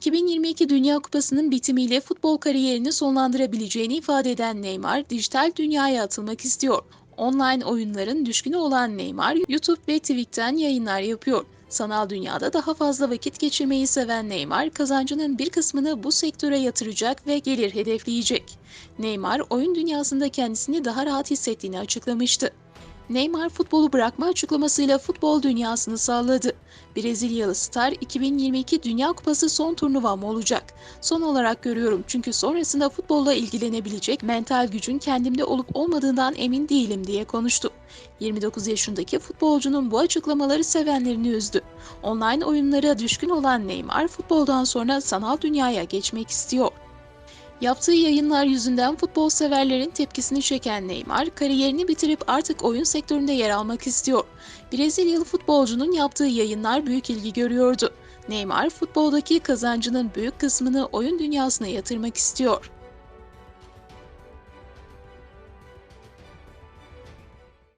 2022 Dünya Kupası'nın bitimiyle futbol kariyerini sonlandırabileceğini ifade eden Neymar, dijital dünyaya atılmak istiyor. Online oyunların düşkünü olan Neymar, YouTube ve Twitch'ten yayınlar yapıyor. Sanal dünyada daha fazla vakit geçirmeyi seven Neymar, kazancının bir kısmını bu sektöre yatıracak ve gelir hedefleyecek. Neymar, oyun dünyasında kendisini daha rahat hissettiğini açıklamıştı. Neymar futbolu bırakma açıklamasıyla futbol dünyasını salladı. Brezilyalı star 2022 Dünya Kupası son turnuvam olacak. Son olarak görüyorum çünkü sonrasında futbolla ilgilenebilecek mental gücün kendimde olup olmadığından emin değilim diye konuştu. 29 yaşındaki futbolcunun bu açıklamaları sevenlerini üzdü. Online oyunlara düşkün olan Neymar futboldan sonra sanal dünyaya geçmek istiyor. Yaptığı yayınlar yüzünden futbol severlerin tepkisini çeken Neymar, kariyerini bitirip artık oyun sektöründe yer almak istiyor. Brezilyalı futbolcunun yaptığı yayınlar büyük ilgi görüyordu. Neymar, futboldaki kazancının büyük kısmını oyun dünyasına yatırmak istiyor.